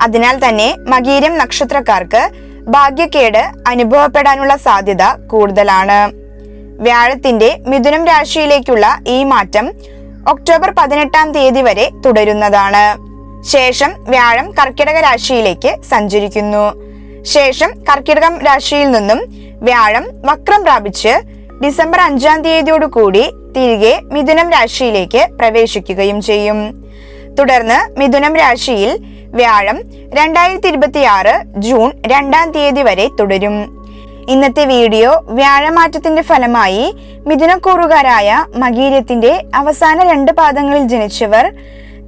അതിനാൽ തന്നെ മകീരം നക്ഷത്രക്കാർക്ക് ഭാഗ്യക്കേട് അനുഭവപ്പെടാനുള്ള സാധ്യത കൂടുതലാണ്. വ്യാഴത്തിന്റെ മിഥുനം രാശിയിലേക്കുള്ള ഈ മാറ്റം ഒക്ടോബർ പതിനെട്ടാം തീയതി വരെ തുടരുന്നതാണ്. ശേഷം വ്യാഴം കർക്കിടക രാശിയിലേക്ക് സഞ്ചരിക്കുന്നു. ശേഷം കർക്കിടകം രാശിയിൽ നിന്നും വ്യാഴം വക്രം പ്രാപിച്ച് ഡിസംബർ അഞ്ചാം തീയതിയോടുകൂടി തിരികെ മിഥുനം രാശിയിലേക്ക് പ്രവേശിക്കുകയും ചെയ്യും. തുടർന്ന് മിഥുനം രാശിയിൽ വ്യാഴം രണ്ടായിരത്തി ഇരുപത്തി ആറ് ജൂൺ രണ്ടാം തീയതി വരെ തുടരും. ഇന്നത്തെ വീഡിയോ വ്യാഴമാറ്റത്തിന്റെ ഫലമായി മിഥുനക്കൂറുകാരായ മകീരത്തിന്റെ അവസാന രണ്ട് പാദങ്ങളിൽ ജനിച്ചവർ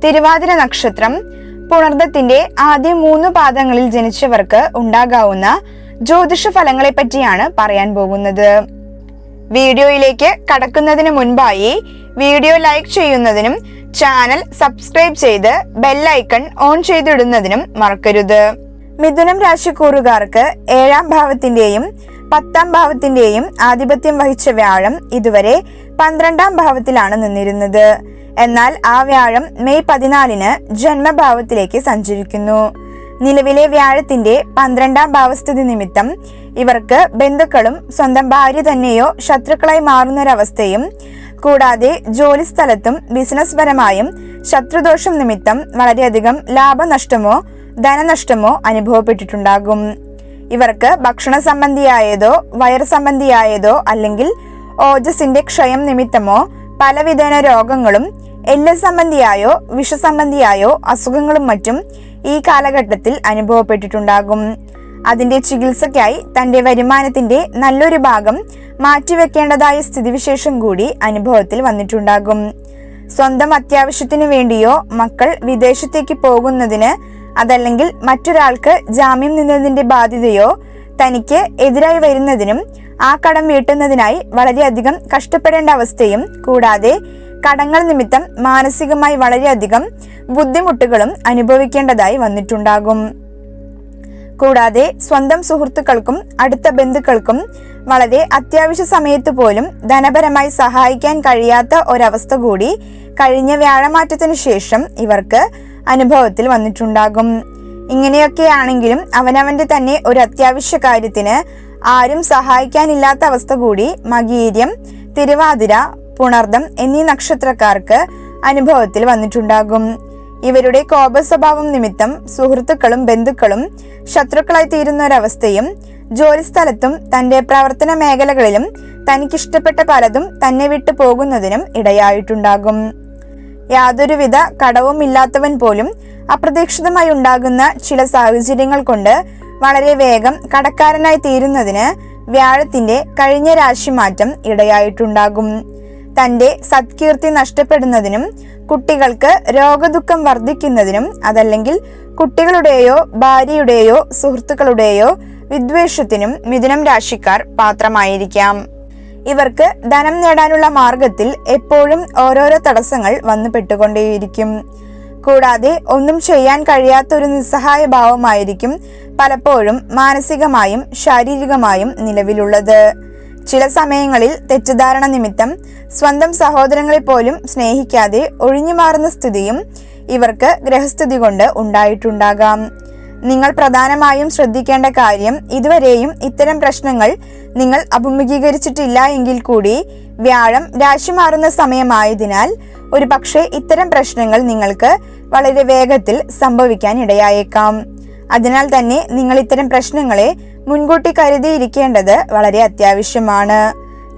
തിരുവാതിര നക്ഷത്രം പുണർദത്തിന്റെ ആദ്യ മൂന്ന് പാദങ്ങളിൽ ജനിച്ചവർക്ക് ഉണ്ടാകാവുന്ന ജ്യോതിഷ ഫലങ്ങളെ പറ്റിയാണ് പറയാൻ പോകുന്നത്. വീഡിയോയിലേക്ക് കടക്കുന്നതിന് മുൻപായി വീഡിയോ ലൈക്ക് ചെയ്യുന്നതിനും ചാനൽ സബ്സ്ക്രൈബ് ചെയ്ത് ബെല്ലൈക്കൺ ഓൺ ചെയ്തിടുന്നതിനും മറക്കരുത്. മിഥുനം രാശിക്കൂറുകാർക്ക് ഏഴാം ഭാവത്തിന്റെയും പത്താം ഭാവത്തിന്റെയും ആധിപത്യം വഹിച്ച വ്യാഴം ഇതുവരെ പന്ത്രണ്ടാം ഭാവത്തിലാണ് നിന്നിരുന്നത്. എന്നാൽ ആ വ്യാഴം മെയ് പതിനാലിന് ജന്മഭാവത്തിലേക്ക് സഞ്ചരിക്കുന്നു. നിലവിലെ വ്യാഴത്തിന്റെ പന്ത്രണ്ടാം ഭാവസ്ഥിതി നിമിത്തം ഇവർക്ക് ബന്ധുക്കളും സ്വന്തം ഭാര്യ തന്നെയോ ശത്രുക്കളായി മാറുന്നൊരവസ്ഥയും കൂടാതെ ജോലിസ്ഥലത്തും ബിസിനസ് പരമായും ശത്രുദോഷം നിമിത്തം വളരെയധികം ലാഭനഷ്ടമോ ധനനഷ്ടമോ അനുഭവപ്പെട്ടിട്ടുണ്ടാകും. ഇവർക്ക് ഭക്ഷണ സംബന്ധിയായതോ വയർ സംബന്ധിയായതോ അല്ലെങ്കിൽ ഓജസിന്റെ ക്ഷയം നിമിത്തമോ പലവിധേന രോഗങ്ങളും എല്ല് സംബന്ധിയായോ വിഷസംബന്ധിയായോ അസുഖങ്ങളും മറ്റും ഈ കാലഘട്ടത്തിൽ അനുഭവപ്പെട്ടിട്ടുണ്ടാകും. അതിന്റെ ചികിത്സയ്ക്കായി തന്റെ വരുമാനത്തിന്റെ നല്ലൊരു ഭാഗം മാറ്റിവെക്കേണ്ടതായ സ്ഥിതിവിശേഷം കൂടി അനുഭവത്തിൽ വന്നിട്ടുണ്ടാകും. സ്വന്തം അത്യാവശ്യത്തിനു വേണ്ടിയോ മക്കൾ വിദേശത്തേക്ക് പോകുന്നതിന് അതല്ലെങ്കിൽ മറ്റൊരാൾക്ക് ജാമ്യം നിന്നതിന്റെ ബാധ്യതയോ തനിക്ക് എതിരായി വരുന്നതിനും ആ കടം വീട്ടുന്നതിനായി വളരെയധികം കഷ്ടപ്പെടേണ്ട അവസ്ഥയും കൂടാതെ കടങ്ങൾ നിമിത്തം മാനസികമായി വളരെയധികം ബുദ്ധിമുട്ടുകളും അനുഭവിക്കേണ്ടതായി വന്നിട്ടുണ്ടാകും. കൂടാതെ സ്വന്തം സുഹൃത്തുക്കൾക്കും അടുത്ത ബന്ധുക്കൾക്കും വളരെ അത്യാവശ്യ സമയത്ത് പോലും ധനപരമായി സഹായിക്കാൻ കഴിയാത്ത ഒരവസ്ഥ കൂടി കഴിഞ്ഞ വ്യാഴമാറ്റത്തിനു ശേഷം ഇവർക്ക് അനുഭവത്തിൽ വന്നിട്ടുണ്ടാകും. ഇങ്ങനെയൊക്കെയാണെങ്കിലും അവനവന്റെ തന്നെ ഒരു അത്യാവശ്യ കാര്യത്തിന് ആരും സഹായിക്കാനില്ലാത്ത അവസ്ഥ കൂടി മകീര്യം തിരുവാതിര പുണർദം എന്നീ നക്ഷത്രക്കാർക്ക് അനുഭവത്തിൽ വന്നിട്ടുണ്ടാകും. ഇവരുടെ കോപസ്വഭാവം നിമിത്തം സുഹൃത്തുക്കളും ബന്ധുക്കളും ശത്രുക്കളായി തീരുന്ന ഒരവസ്ഥയും ജോലിസ്ഥലത്തും തന്റെ പ്രവർത്തന മേഖലകളിലും തനിക്കിഷ്ടപ്പെട്ട പലതും തന്നെ വിട്ടു പോകുന്നതിനും ഇടയായിട്ടുണ്ടാകും. യാതൊരുവിധ കടവും ഇല്ലാത്തവൻ പോലും അപ്രതീക്ഷിതമായി ഉണ്ടാകുന്ന ചില സാഹചര്യങ്ങൾ കൊണ്ട് വളരെ വേഗം കടക്കാരനായി തീരുന്നതിന് വ്യാഴത്തിന്റെ കഴിഞ്ഞ രാശിമാറ്റം ഇടയായിട്ടുണ്ടാകും. തന്റെ സത്കീർത്തി നഷ്ടപ്പെടുന്നതിനും കുട്ടികൾക്ക് രോഗദുഃഖം വർദ്ധിക്കുന്നതിനും അതല്ലെങ്കിൽ കുട്ടികളുടെയോ ഭാര്യയുടെയോ സുഹൃത്തുക്കളുടെയോ വിദ്വേഷത്തിനും മിഥുനം രാശിക്കാർ പാത്രമായിരിക്കാം. ഇവർക്ക് ധനം നേടാനുള്ള മാർഗത്തിൽ എപ്പോഴും ഓരോരോ തടസ്സങ്ങൾ വന്നു പെട്ടുകൊണ്ടേയിരിക്കും കൂടാതെ ഒന്നും ചെയ്യാൻ കഴിയാത്ത ഒരു നിസ്സഹായ ഭാവമായിരിക്കും പലപ്പോഴും മാനസികമായും ശാരീരികമായും നിലവിലുള്ളത്. ചില സമയങ്ങളിൽ തെറ്റിദ്ധാരണ നിമിത്തം സ്വന്തം സഹോദരങ്ങളെ പോലും സ്നേഹിക്കാതെ ഒഴിഞ്ഞു മാറുന്ന സ്ഥിതിയും ഇവർക്ക് ഗ്രഹസ്ഥിതി കൊണ്ട് ഉണ്ടായിട്ടുണ്ടാകാം. നിങ്ങൾ പ്രധാനമായും ശ്രദ്ധിക്കേണ്ട കാര്യം ഇതുവരെയും ഇത്തരം പ്രശ്നങ്ങൾ നിങ്ങൾ അഭിമുഖീകരിച്ചിട്ടില്ല എങ്കിൽ കൂടി വ്യാഴം രാശി മാറുന്ന സമയമായതിനാൽ ഒരു പക്ഷേ ഇത്തരം പ്രശ്നങ്ങൾ നിങ്ങൾക്ക് വളരെ വേഗത്തിൽ സംഭവിക്കാൻ ഇടയായേക്കാം. അതിനാൽ തന്നെ നിങ്ങൾ ഇത്തരം പ്രശ്നങ്ങളെ മുൻകൂട്ടി കരുതിയിരിക്കേണ്ടത് വളരെ അത്യാവശ്യമാണ്.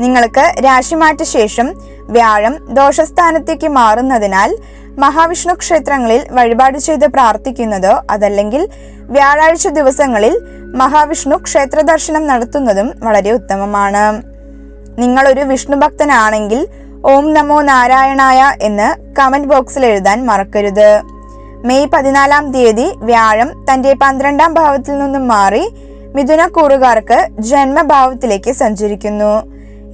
നിങ്ങൾക്ക് രാശിമാറ്റ ശേഷം വ്യാഴം ദോഷസ്ഥാനത്തേക്ക് മാറുന്നതിനാൽ മഹാവിഷ്ണു ക്ഷേത്രങ്ങളിൽ വഴിപാട് ചെയ്ത് പ്രാർത്ഥിക്കുന്നതോ അതല്ലെങ്കിൽ വ്യാഴാഴ്ച ദിവസങ്ങളിൽ മഹാവിഷ്ണു ക്ഷേത്ര ദർശനം നടത്തുന്നതും വളരെ ഉത്തമമാണ്. നിങ്ങളൊരു വിഷ്ണു ഭക്തനാണെങ്കിൽ ഓം നമോ നാരായണായ എന്ന് കമന്റ് ബോക്സിൽ എഴുതാൻ മറക്കരുത്. മെയ് പതിനാലാം തീയതി വ്യാഴം തന്റെ പന്ത്രണ്ടാം ഭാവത്തിൽ നിന്നും മാറി മിഥുനക്കൂറുകാർക്ക് ജന്മഭാവത്തിലേക്ക് സഞ്ചരിക്കുന്നു.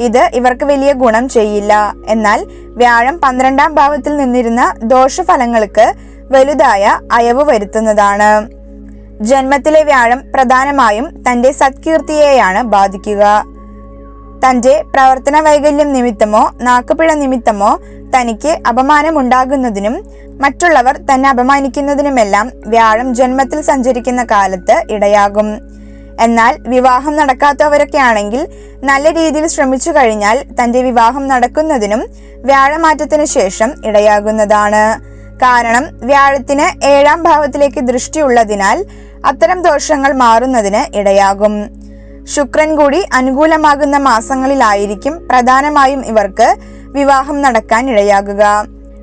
ഇത് ഇവർക്ക് വലിയ ഗുണം ചെയ്യില്ല. എന്നാൽ വ്യാഴം പന്ത്രണ്ടാം ഭാവത്തിൽ നിന്നിരുന്ന ദോഷഫലങ്ങൾക്ക് വലുതായ അയവ് വരുത്തുന്നതാണ്. ജന്മത്തിലെ വ്യാഴം പ്രധാനമായും തന്റെ സത്കീർത്തിയെയാണ് ബാധിക്കുക. തന്റെ പ്രവർത്തന വൈകല്യം നിമിത്തമോ നാക്കുപിഴ നിമിത്തമോ തനിക്ക് അപമാനമുണ്ടാകുന്നതിനും മറ്റുള്ളവർ തന്നെ അപമാനിക്കുന്നതിനുമെല്ലാം വ്യാഴം ജന്മത്തിൽ സഞ്ചരിക്കുന്ന കാലത്ത് ഇടയാകും. എന്നാൽ വിവാഹം നടക്കാത്തവരൊക്കെ ആണെങ്കിൽ നല്ല രീതിയിൽ ശ്രമിച്ചു കഴിഞ്ഞാൽ തന്റെ വിവാഹം നടക്കുന്നതിനും വ്യാഴമാറ്റത്തിന് ശേഷം ഇടയാകുന്നതാണ്. കാരണം വ്യാഴത്തിന് ഏഴാം ഭാവത്തിലേക്ക് ദൃഷ്ടിയുള്ളതിനാൽ അത്തരം ദോഷങ്ങൾ മാറുന്നതിന് ഇടയാകും. ശുക്രൻ കൂടി അനുകൂലമാകുന്ന മാസങ്ങളിലായിരിക്കും പ്രധാനമായും ഇവർക്ക് വിവാഹം നടക്കാൻ ഇടയാകുക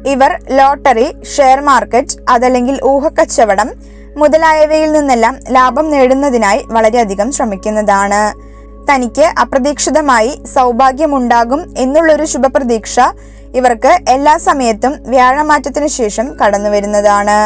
ഇവർ ലോട്ടറി ഷെയർ മാർക്കറ്റ് അതല്ലെങ്കിൽ ഊഹക്കച്ചവടം മുതലായവയിൽ നിന്നെല്ലാം ലാഭം നേടുന്നതിനായി വളരെയധികം ശ്രമിക്കുന്നതാണ്. തനിക്ക് അപ്രതീക്ഷിതമായി സൗഭാഗ്യമുണ്ടാകും എന്നുള്ളൊരു ശുഭപ്രതീക്ഷ ഇവർക്ക് എല്ലാ സമയത്തും വ്യാഴമാറ്റത്തിനു ശേഷം കടന്നു വരുന്നതാണ്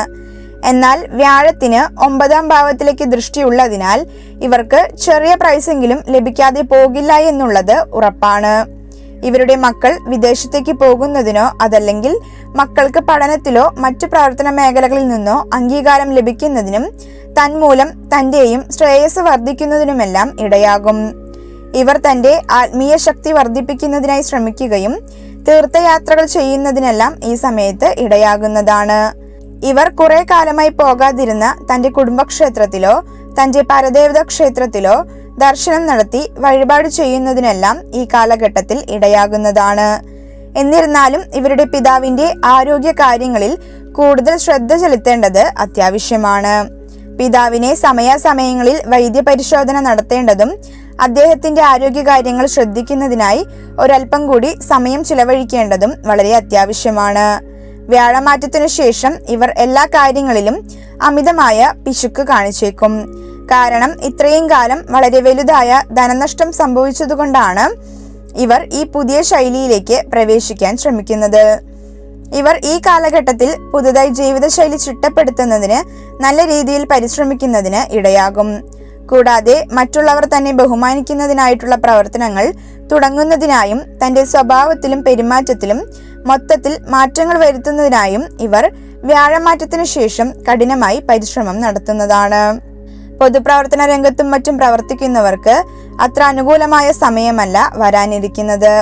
എന്നാൽ വ്യാഴത്തിന് ഒമ്പതാം ഭാവത്തിലേക്ക് ദൃഷ്ടിയുള്ളതിനാൽ ഇവർക്ക് ചെറിയ പ്രൈസെങ്കിലും ലഭിക്കാതെ പോകില്ല എന്നുള്ളത് ഉറപ്പാണ്. ഇവരുടെ മക്കൾ വിദേശത്തേക്ക് പോകുന്നതിനോ അതല്ലെങ്കിൽ മക്കൾക്ക് പഠനത്തിലോ മറ്റു പ്രവർത്തന മേഖലകളിൽ നിന്നോ അംഗീകാരം ലഭിക്കുന്നതിനും തന്മൂലം തന്റെയും ശ്രേയസ് വർദ്ധിക്കുന്നതിനുമെല്ലാം ഇടയാകും. ഇവർ തന്റെ ആത്മീയ ശക്തി വർദ്ധിപ്പിക്കുന്നതിനായി ശ്രമിക്കുകയും തീർത്ഥയാത്രകൾ ചെയ്യുന്നതിനെല്ലാം ഈ സമയത്ത് ഇടയാകുന്നതാണ്. ഇവർ കുറെ കാലമായി പോകാതിരുന്ന തന്റെ കുടുംബക്ഷേത്രത്തിലോ തന്റെ പരദേവത ക്ഷേത്രത്തിലോ ദർശനം നടത്തി വഴിപാട് ചെയ്യുന്നതിനെല്ലാം ഈ കാലഘട്ടത്തിൽ ഇടയാകുന്നതാണ്. എന്നിരുന്നാലും ഇവരുടെ പിതാവിന്റെ ആരോഗ്യ കാര്യങ്ങളിൽ കൂടുതൽ ശ്രദ്ധ ചെലുത്തേണ്ടത് അത്യാവശ്യമാണ്. പിതാവിനെ സമയാസമയങ്ങളിൽ വൈദ്യപരിശോധന നടത്തേണ്ടതും അദ്ദേഹത്തിന്റെ ആരോഗ്യകാര്യങ്ങൾ ശ്രദ്ധിക്കുന്നതിനായി ഒരൽപ്പം കൂടി സമയം ചിലവഴിക്കേണ്ടതും വളരെ അത്യാവശ്യമാണ്. വ്യാഴമാറ്റത്തിനു ശേഷം ഇവർ എല്ലാ കാര്യങ്ങളിലും അമിതമായ പിശുക്ക് കാണിച്ചേക്കും. കാരണം ഇത്രയും കാലം വളരെ വലുതായ ധനനഷ്ടം സംഭവിച്ചതുകൊണ്ടാണ് ഇവർ ഈ പുതിയ ശൈലിയിലേക്ക് പ്രവേശിക്കാൻ ശ്രമിക്കുന്നത്. ഇവർ ഈ കാലഘട്ടത്തിൽ പുതുതായി ജീവിതശൈലി ചിട്ടപ്പെടുത്തുന്നതിന് നല്ല രീതിയിൽ പരിശ്രമിക്കുന്നതിന് ഇടയാകും. കൂടാതെ മറ്റുള്ളവർ തന്നെ ബഹുമാനിക്കുന്നതിനായിട്ടുള്ള പ്രവർത്തനങ്ങൾ തുടങ്ങുന്നതിനായും തന്റെ സ്വഭാവത്തിലും പെരുമാറ്റത്തിലും മൊത്തത്തിൽ മാറ്റങ്ങൾ വരുത്തുന്നതിനായും ഇവർ വ്യാഴമാറ്റത്തിനു ശേഷം കഠിനമായി പരിശ്രമം നടത്തുന്നതാണ്. പൊതുപ്രവർത്തന രംഗത്തും മറ്റും പ്രവർത്തിക്കുന്നവർക്ക് അത്ര അനുകൂലമായ സമയമല്ല വരാനിരിക്കുന്നത്.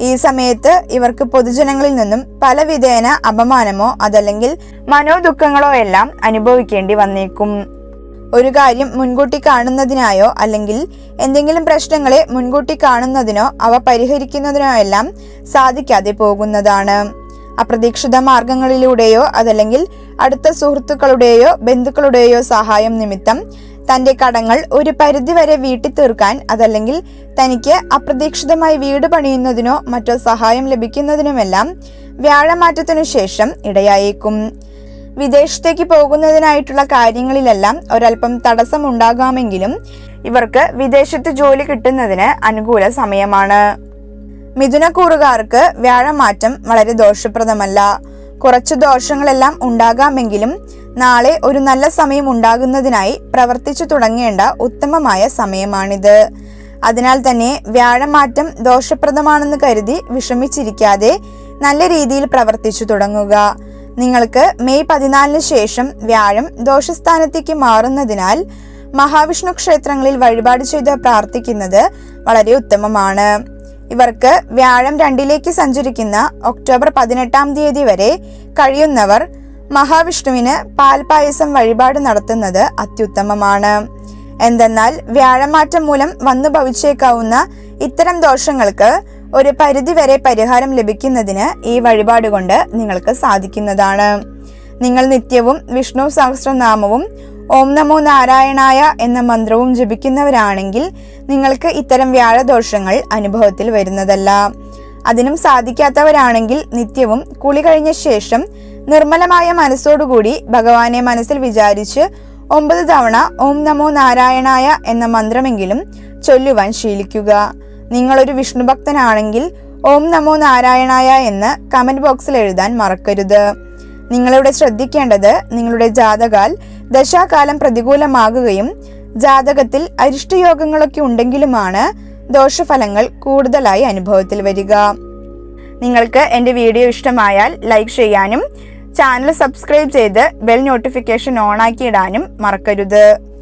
ഈ സമയത്ത് ഇവർക്ക് പൊതുജനങ്ങളിൽ നിന്നും പല വിധേന അപമാനമോ അതല്ലെങ്കിൽ മനോദുഃഖങ്ങളോ എല്ലാം അനുഭവിക്കേണ്ടി വന്നേക്കും. ഒരു കാര്യം മുൻകൂട്ടി കാണുന്നതിനായോ അല്ലെങ്കിൽ എന്തെങ്കിലും പ്രശ്നങ്ങളെ മുൻകൂട്ടി കാണുന്നതിനോ അവ പരിഹരിക്കുന്നതിനോ എല്ലാം സാധിക്കാതെ പോകുന്നതാണ്. അപ്രതീക്ഷിത മാർഗങ്ങളിലൂടെയോ അതല്ലെങ്കിൽ അടുത്ത സുഹൃത്തുക്കളുടെയോ ബന്ധുക്കളുടെയോ സഹായം നിമിത്തം തന്റെ കടങ്ങൾ ഒരു പരിധിവരെ വീട്ടി തീർക്കാൻ അതല്ലെങ്കിൽ തനിക്ക് അപ്രതീക്ഷിതമായി വീട് പണിയുന്നതിനോ മറ്റോ സഹായം ലഭിക്കുന്നതിനുമെല്ലാം വ്യാഴമാറ്റത്തിനു ശേഷം ഇടയായേക്കും. വിദേശത്തേക്ക് പോകുന്നതിനായിട്ടുള്ള കാര്യങ്ങളിലെല്ലാം ഒരൽപ്പം തടസ്സമുണ്ടാകാമെങ്കിലും ഇവർക്ക് വിദേശത്ത് ജോലി കിട്ടുന്നതിന് അനുകൂല സമയമാണ്. മിഥുനക്കൂറുകാർക്ക് വ്യാഴമാറ്റം വളരെ ദോഷപ്രദമല്ല. കുറച്ച് ദോഷങ്ങളെല്ലാം ഉണ്ടാകാമെങ്കിലും നാളെ ഒരു നല്ല സമയം ഉണ്ടാകുന്നതിനായി പ്രവർത്തിച്ചു തുടങ്ങേണ്ട ഉത്തമമായ സമയമാണിത്. അതിനാൽ തന്നെ വ്യാഴമാറ്റം ദോഷപ്രദമാണെന്ന് കരുതി വിഷമിച്ചിരിക്കാതെ നല്ല രീതിയിൽ പ്രവർത്തിച്ചു തുടങ്ങുക. നിങ്ങൾക്ക് മെയ് പതിനാലിന് ശേഷം വ്യാഴം ദോഷസ്ഥാനത്തേക്ക് മാറുന്നതിനാൽ മഹാവിഷ്ണു ക്ഷേത്രങ്ങളിൽ വഴിപാട് ചെയ്ത് പ്രാർത്ഥിക്കുന്നത് വളരെ ഉത്തമമാണ്. ഇവർക്ക് വ്യാഴം രണ്ടിലേക്ക് സഞ്ചരിക്കുന്ന ഒക്ടോബർ പതിനെട്ടാം തീയതി വരെ കഴിയുന്നവർ മഹാവിഷ്ണുവിന് പാൽപായസം വഴിപാട് നടത്തുന്നത് അത്യുത്തമമാണ്. എന്തെന്നാൽ വ്യാഴമാറ്റം മൂലം വന്നു ഭവിച്ചേക്കാവുന്ന ഇത്തരം ദോഷങ്ങൾക്ക് ഒരു പരിധിവരെ പരിഹാരം ലഭിക്കുന്നതിന് ഈ വഴിപാട് കൊണ്ട് നിങ്ങൾക്ക് സാധിക്കുന്നതാണ്. നിങ്ങൾ നിത്യവും വിഷ്ണു സഹസ്രനാമവും ഓം നമോ നാരായണായ എന്ന മന്ത്രവും ജപിക്കുന്നവരാണെങ്കിൽ നിങ്ങൾക്ക് ഇത്തരം വ്യാഴദോഷങ്ങൾ അനുഭവത്തിൽ വരുന്നതല്ല. അതിനും സാധിക്കാത്തവരാണെങ്കിൽ നിത്യവും കുളി കഴിഞ്ഞ ശേഷം നിർമ്മലമായ മനസ്സോടുകൂടി ഭഗവാനെ മനസ്സിൽ വിചാരിച്ച് ഒമ്പത് തവണ ഓം നമോ നാരായണായ എന്ന മന്ത്രമെങ്കിലും ചൊല്ലുവാൻ ശീലിക്കുക. നിങ്ങളൊരു വിഷ്ണുഭക്തനാണെങ്കിൽ ഓം നമോ നാരായണായ എന്ന് കമന്റ് ബോക്സിൽ എഴുതാൻ മറക്കരുത്. നിങ്ങളിവിടെ ശ്രദ്ധിക്കേണ്ടത് നിങ്ങളുടെ ജാതകാൽ ദശാകാലം പ്രതികൂലമാകുകയും ജാതകത്തിൽ അരിഷ്ടയോഗങ്ങളൊക്കെ ഉണ്ടെങ്കിലുമാണ് ദോഷഫലങ്ങൾ കൂടുതലായി അനുഭവത്തിൽ വരിക. നിങ്ങൾക്ക് എന്റെ വീഡിയോ ഇഷ്ടമായാൽ ലൈക്ക് ചെയ്യാനും ചാനൽ സബ്സ്ക്രൈബ് ചെയ്ത് ബെൽ നോട്ടിഫിക്കേഷൻ ഓണാക്കി ഇടാനും മറക്കരുത്.